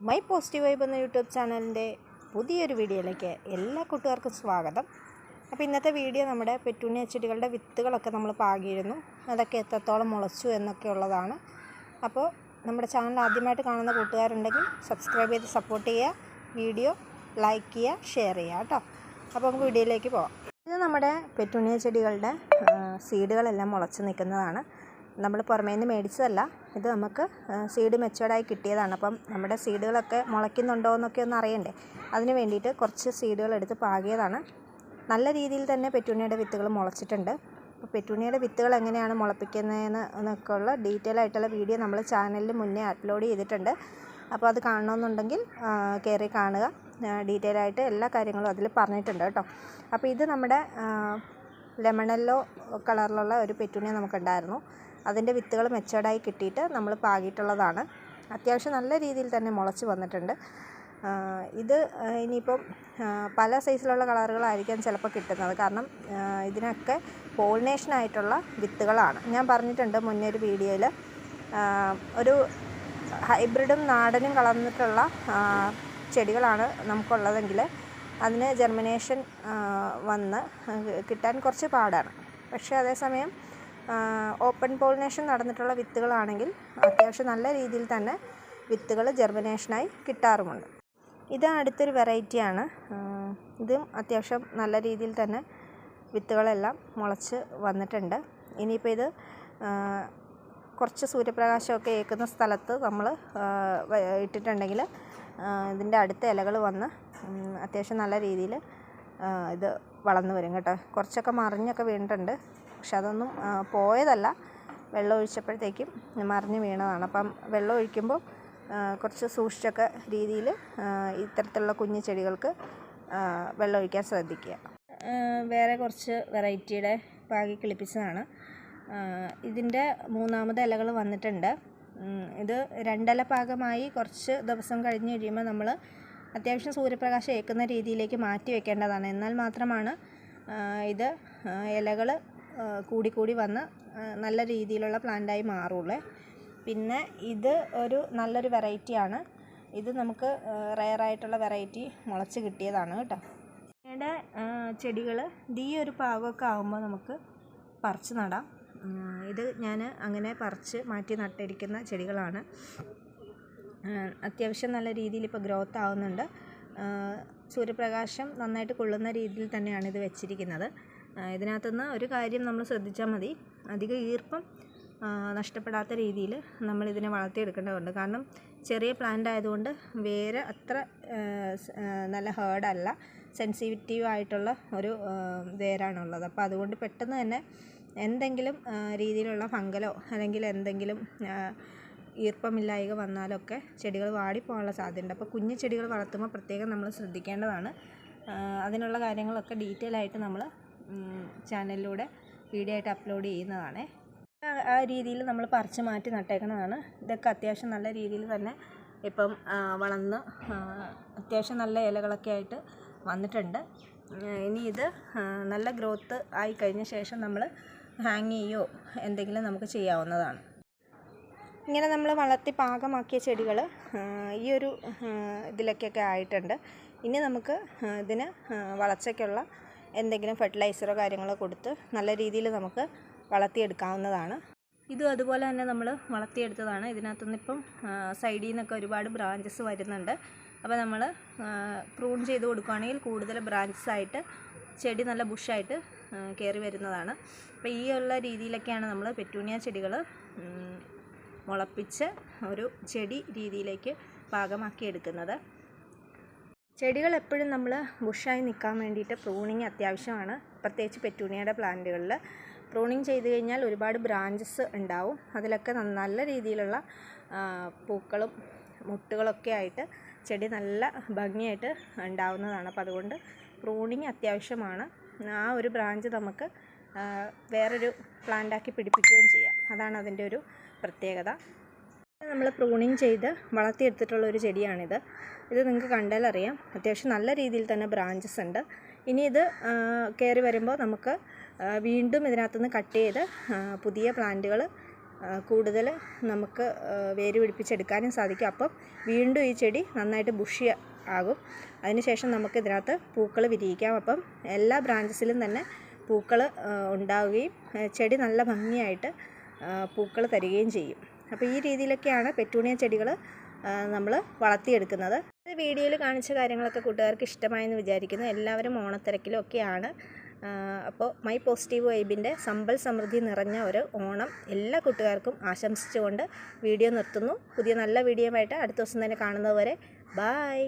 My positive vibe എന്ന YouTube ചാനലിന്റെ പുതിയൊരു വീഡിയോയിലേക്ക് എല്ലാ കൂട്ടുകാർക്കും സ്വാഗതം. അപ്പോൾ ഇന്നത്തെ വീഡിയോ നമ്മുടെ പെറ്റൂണിയ ചെടികളുടെ വിത്തുകളൊക്കെ നമ്മൾ പാകിയിരുന്നു. അതൊക്കെ എത്രത്തോളം മുളച്ചു എന്നൊക്കെ ഉള്ളതാണ്. അപ്പോൾ നമ്മുടെ ചാനൽ ആദ്യമായിട്ട് കാണുന്ന കൂട്ടുകാരുണ്ടെങ്കിൽ സബ്സ്ക്രൈബ് ചെയ്ത് സപ്പോർട്ട് ചെയ്യുക വീഡിയോ ലൈക്ക് ചെയ്യുക ഷെയർ ചെയ്യുക കേട്ടോ. അപ്പോൾ നമുക്ക് വീഡിയോയിലേക്ക് പോവാം. ഇത് നമ്മുടെ പെറ്റൂണിയ ചെടികളുടെ സീഡുകളെല്ലാം മുളച്ച് നിൽക്കുന്നതാണ്. നമ്മൾ പുറമേ നിന്ന് മേടിച്ചതല്ല. ഇത് നമുക്ക് സീഡ് മെച്ചേർഡായി കിട്ടിയതാണ്. അപ്പം നമ്മുടെ സീഡുകളൊക്കെ മുളയ്ക്കുന്നുണ്ടോ എന്നൊക്കെ ഒന്ന് അറിയണ്ടേ? അതിന് വേണ്ടിയിട്ട് കുറച്ച് സീഡുകൾ എടുത്ത് പാകിയതാണ്. നല്ല രീതിയിൽ തന്നെ പെറ്റൂണിയുടെ വിത്തുകൾ മുളച്ചിട്ടുണ്ട്. അപ്പോൾ പെറ്റൂണിയുടെ വിത്തുകൾ എങ്ങനെയാണ് മുളപ്പിക്കുന്നതെന്ന് എന്നൊക്കെ ഉള്ള ഡീറ്റെയിൽ ആയിട്ടുള്ള വീഡിയോ നമ്മൾ ചാനലിൽ മുന്നേ അപ്ലോഡ് ചെയ്തിട്ടുണ്ട്. അപ്പോൾ അത് കാണണമെന്നുണ്ടെങ്കിൽ കയറി കാണുക. ഡീറ്റെയിൽ ആയിട്ട് എല്ലാ കാര്യങ്ങളും അതിൽ പറഞ്ഞിട്ടുണ്ട് കേട്ടോ. അപ്പോൾ ഇത് നമ്മുടെ ലെമണല്ലോ കളറിലുള്ള ഒരു പെറ്റൂണിയ നമുക്കുണ്ടായിരുന്നു. അതിന്റെ വിത്തുകൾ മെച്ചേർഡായി കിട്ടിയിട്ട് നമ്മൾ പാകിയിട്ടുള്ളതാണ്. അത്യാവശ്യം നല്ല രീതിയിൽ തന്നെ മുളച്ച് വന്നിട്ടുണ്ട്. ഇത് ഇനിയിപ്പം പല സൈസിലുള്ള കളറുകളായിരിക്കാം ചിലപ്പോൾ കിട്ടുന്നത്. കാരണം ഇതിനൊക്കെ പോളിനേഷനായിട്ടുള്ള വിത്തുകളാണ്. ഞാൻ പറഞ്ഞിട്ടുണ്ട് മുന്നേ ഒരു വീഡിയോയിൽ ഒരു ഹൈബ്രിഡും നാടനും കലർന്നിട്ടുള്ള ചെടികളാണ് നമുക്കുള്ളതെങ്കിൽ അതിന് ജെർമിനേഷൻ വന്ന് കിട്ടാൻ കുറച്ച് പാടാണ്. പക്ഷേ അതേസമയം ഓപ്പൺ പോളിനേഷൻ നടന്നിട്ടുള്ള വിത്തുകളാണെങ്കിൽ അത്യാവശ്യം നല്ല രീതിയിൽ തന്നെ വിത്തുകൾ ജെർമിനേഷനായി കിട്ടാറുമുണ്ട്. ഇത് അടുത്തൊരു വെറൈറ്റിയാണ് ഇതും അത്യാവശ്യം നല്ല രീതിയിൽ തന്നെ വിത്തുകളെല്ലാം മുളച്ച് വന്നിട്ടുണ്ട്. ഇനിയിപ്പോൾ ഇത് കുറച്ച് സൂര്യപ്രകാശമൊക്കെ ഏൽക്കുന്ന സ്ഥലത്ത് നമ്മൾ ഇട്ടിട്ടുണ്ടെങ്കിൽ ഇതിന്റെ അടുത്ത ഇലകൾ വന്ന് അത്യാവശ്യം നല്ല രീതിയിൽ ഇത് വളർന്നു വരും കേട്ടോ. കുറച്ചൊക്കെ മറിഞ്ഞൊക്കെ വീണിട്ടുണ്ട്. പക്ഷെ അതൊന്നും പോയതല്ല. വെള്ളം ഒഴിച്ചപ്പോഴത്തേക്കും മറിഞ്ഞ് വീണതാണ്. അപ്പം വെള്ളം ഒഴിക്കുമ്പോൾ കുറച്ച് സൂക്ഷിച്ചൊക്കെ രീതിയിൽ ഇത്തരത്തിലുള്ള കുഞ്ഞു ചെടികൾക്ക് വെള്ളം ഒഴിക്കാൻ ശ്രദ്ധിക്കുക. വേറെ കുറച്ച് വെറൈറ്റിയുടെ പാകി കിളിപ്പിച്ചതാണ്. ഇതിന്റെ മൂന്നാമത് ഇലകൾ വന്നിട്ടുണ്ട്. ഇത് രണ്ടില പാകമായി കുറച്ച് ദിവസം കഴിഞ്ഞ് കഴിയുമ്പോൾ നമ്മൾ അത്യാവശ്യം സൂര്യപ്രകാശം ഏൽക്കുന്ന രീതിയിലേക്ക് മാറ്റി വെക്കേണ്ടതാണ്. എന്നാൽ മാത്രമാണ് ഇത് ഇലകൾ കൂടിക്കൂടി വന്ന് നല്ല രീതിയിലുള്ള പ്ലാന്റായി മാറുള്ളൂ. പിന്നെ ഇത് ഒരു നല്ലൊരു വെറൈറ്റിയാണ് ഇത് നമുക്ക് റയറായിട്ടുള്ള വെറൈറ്റി മുളച്ച് കിട്ടിയതാണ് കേട്ടോ. ഇവിടെ ചെടികൾ ഈ ഒരു പാകമൊക്കെ ആകുമ്പോൾ നമുക്ക് പറിച്ച് നടാം. ഇത് ഞാൻ അങ്ങനെ പറിച്ച് മാറ്റി നട്ടിരിക്കുന്ന ചെടികളാണ്. അത്യാവശ്യം നല്ല രീതിയിൽ ഇപ്പോൾ ഗ്രോത്ത് ആവുന്നുണ്ട്. സൂര്യപ്രകാശം നന്നായിട്ട് കൊള്ളുന്ന രീതിയിൽ തന്നെയാണ് ഇത് വെച്ചിരിക്കുന്നത്. ഇതിനകത്തുനിന്ന് ഒരു കാര്യം നമ്മൾ ശ്രദ്ധിച്ചാൽ മതി. അധിക ഈർപ്പം നഷ്ടപ്പെടാത്ത രീതിയിൽ നമ്മൾ ഇതിനെ വളർത്തിയെടുക്കേണ്ടതുണ്ട്. കാരണം ചെറിയ പ്ലാന്റ് ആയതുകൊണ്ട് വേര് അത്ര നല്ല ഹേർഡല്ല സെൻസിറ്റീവ് ആയിട്ടുള്ള ഒരു വേരാണുള്ളത്. അപ്പോൾ അതുകൊണ്ട് പെട്ടെന്ന് തന്നെ എന്തെങ്കിലും രീതിയിലുള്ള ഫംഗലോ അല്ലെങ്കിൽ എന്തെങ്കിലും ഈർപ്പമില്ലായ്ക വന്നാലൊക്കെ ചെടികൾ വാടിപ്പോകാനുള്ള സാധ്യതയുണ്ട്. അപ്പോൾ കുഞ്ഞു ചെടികൾ വളർത്തുമ്പോൾ പ്രത്യേകം നമ്മൾ ശ്രദ്ധിക്കേണ്ടതാണ്. അതിനുള്ള കാര്യങ്ങളൊക്കെ ഡീറ്റെയിൽ ആയിട്ട് നമ്മൾ ചാനലിലൂടെ വീഡിയോ ആയിട്ട് അപ്ലോഡ് ചെയ്യുന്നതാണ്. ആ രീതിയിൽ നമ്മൾ പറിച്ച് മാറ്റി നട്ടേക്കുന്നതാണ് ഇതൊക്കെ അത്യാവശ്യം നല്ല രീതിയിൽ തന്നെ ഇപ്പം വളർന്ന് അത്യാവശ്യം നല്ല ഇലകളൊക്കെ ആയിട്ട് വന്നിട്ടുണ്ട്. ഇനി ഇത് നല്ല ഗ്രോത്ത് ആയി കഴിഞ്ഞ ശേഷം നമ്മൾ ഹാങ് ചെയ്യുകയോ എന്തെങ്കിലും നമുക്ക് ചെയ്യാവുന്നതാണ്. ഇങ്ങനെ നമ്മൾ വളർത്തി പാകമാക്കിയ ചെടികൾ ഈ ഒരു ഇതിലൊക്കെയൊക്കെ ആയിട്ടുണ്ട്. ഇനി നമുക്ക് ഇതിന് വളർച്ചയ്ക്കുള്ള എന്തെങ്കിലും ഫെർട്ടിലൈസറോ കാര്യങ്ങളോ കൊടുത്ത് നല്ല രീതിയിൽ നമുക്ക് വളർത്തിയെടുക്കാവുന്നതാണ്. ഇതും അതുപോലെ തന്നെ നമ്മൾ വളർത്തിയെടുത്തതാണ്. ഇതിനകത്തുനിന്ന് ഇപ്പം സൈഡിൽ നിന്നൊക്കെ ഒരുപാട് ബ്രാഞ്ചസ് വരുന്നുണ്ട്. അപ്പോൾ നമ്മൾ പ്രൂൺ ചെയ്ത് കൊടുക്കുകയാണെങ്കിൽ കൂടുതൽ ബ്രാഞ്ചസ് ആയിട്ട് ചെടി നല്ല ബുഷായിട്ട് കയറി വരുന്നതാണ്. അപ്പോൾ ഈ ഉള്ള രീതിയിലൊക്കെയാണ് നമ്മൾ പെറ്റൂണിയ ചെടികൾ മുളപ്പിച്ച് ഒരു ചെടി രീതിയിലേക്ക് പാകമാക്കി എടുക്കുന്നത് ചെടികൾ എപ്പോഴും നമ്മൾ ബുഷായി നിൽക്കാൻ വേണ്ടിയിട്ട് പ്രൂണിങ് അത്യാവശ്യമാണ്. പ്രത്യേകിച്ച് പെറ്റൂണിയയുടെ പ്ലാന്റുകളിൽ പ്രൂണിങ് ചെയ്ത് കഴിഞ്ഞാൽ ഒരുപാട് ബ്രാഞ്ചസ് ഉണ്ടാവും. അതിലൊക്കെ നല്ല രീതിയിലുള്ള പൂക്കളും മുട്ടുകളൊക്കെ ആയിട്ട് ചെടി നല്ല ഭംഗിയായിട്ട് ഉണ്ടാവുന്നതാണ്. അപ്പോൾ അതുകൊണ്ട് പ്രൂണിങ് അത്യാവശ്യമാണ്. ആ ഒരു ബ്രാഞ്ച് നമുക്ക് വേറൊരു പ്ലാന്റാക്കി പിടിപ്പിക്കുകയും ചെയ്യാം. അതാണ് അതിന്റെ ഒരു പ്രത്യേകത. നമ്മൾ പ്രൂണിങ് ചെയ്ത് വളർത്തിയെടുത്തിട്ടുള്ള ഒരു ചെടിയാണിത്. ഇത് നിങ്ങൾക്ക് കണ്ടാൽ അറിയാം അത്യാവശ്യം നല്ല രീതിയിൽ തന്നെ ബ്രാഞ്ചസ് ഉണ്ട്. ഇനി ഇത് കയറി വരുമ്പോൾ നമുക്ക് വീണ്ടും ഇതിനകത്തുനിന്ന് കട്ട് ചെയ്ത് പുതിയ പ്ലാന്റുകൾ കൂടുതൽ നമുക്ക് വേര് പിടിപ്പിച്ചെടുക്കാനും സാധിക്കും. അപ്പം വീണ്ടും ഈ ചെടി നന്നായിട്ട് ബുഷി ആകും. അതിനുശേഷം നമുക്ക് ഇതിനകത്ത് പൂക്കൾ വിരിയിക്കാം. അപ്പം എല്ലാ ബ്രാഞ്ചസിലും തന്നെ പൂക്കൾ ഉണ്ടാവുകയും ചെടി നല്ല ഭംഗിയായിട്ട് പൂക്കൾ തരികയും ചെയ്യും. അപ്പോൾ ഈ രീതിയിലൊക്കെയാണ് പെറ്റൂണിയ ചെടികൾ നമ്മൾ വളർത്തിയെടുക്കുന്നത്. വീഡിയോയിൽ കാണിച്ച കാര്യങ്ങളൊക്കെ കൂട്ടുകാർക്ക് ഇഷ്ടമായെന്ന് വിചാരിക്കുന്നു. എല്ലാവരും ഓണത്തിരക്കിലൊക്കെയാണ് അപ്പോൾ മൈ പോസിറ്റീവ് വൈബിന്റെ സമ്പൽ സമൃദ്ധി നിറഞ്ഞ ഒരു ഓണം എല്ലാ കൂട്ടുകാർക്കും ആശംസിച്ചുകൊണ്ട് വീഡിയോ നിർത്തുന്നു. പുതിയ നല്ല വീഡിയോ ആയിട്ട് അടുത്ത ദിവസം തന്നെ കാണുന്നതുവരെ ബായ്.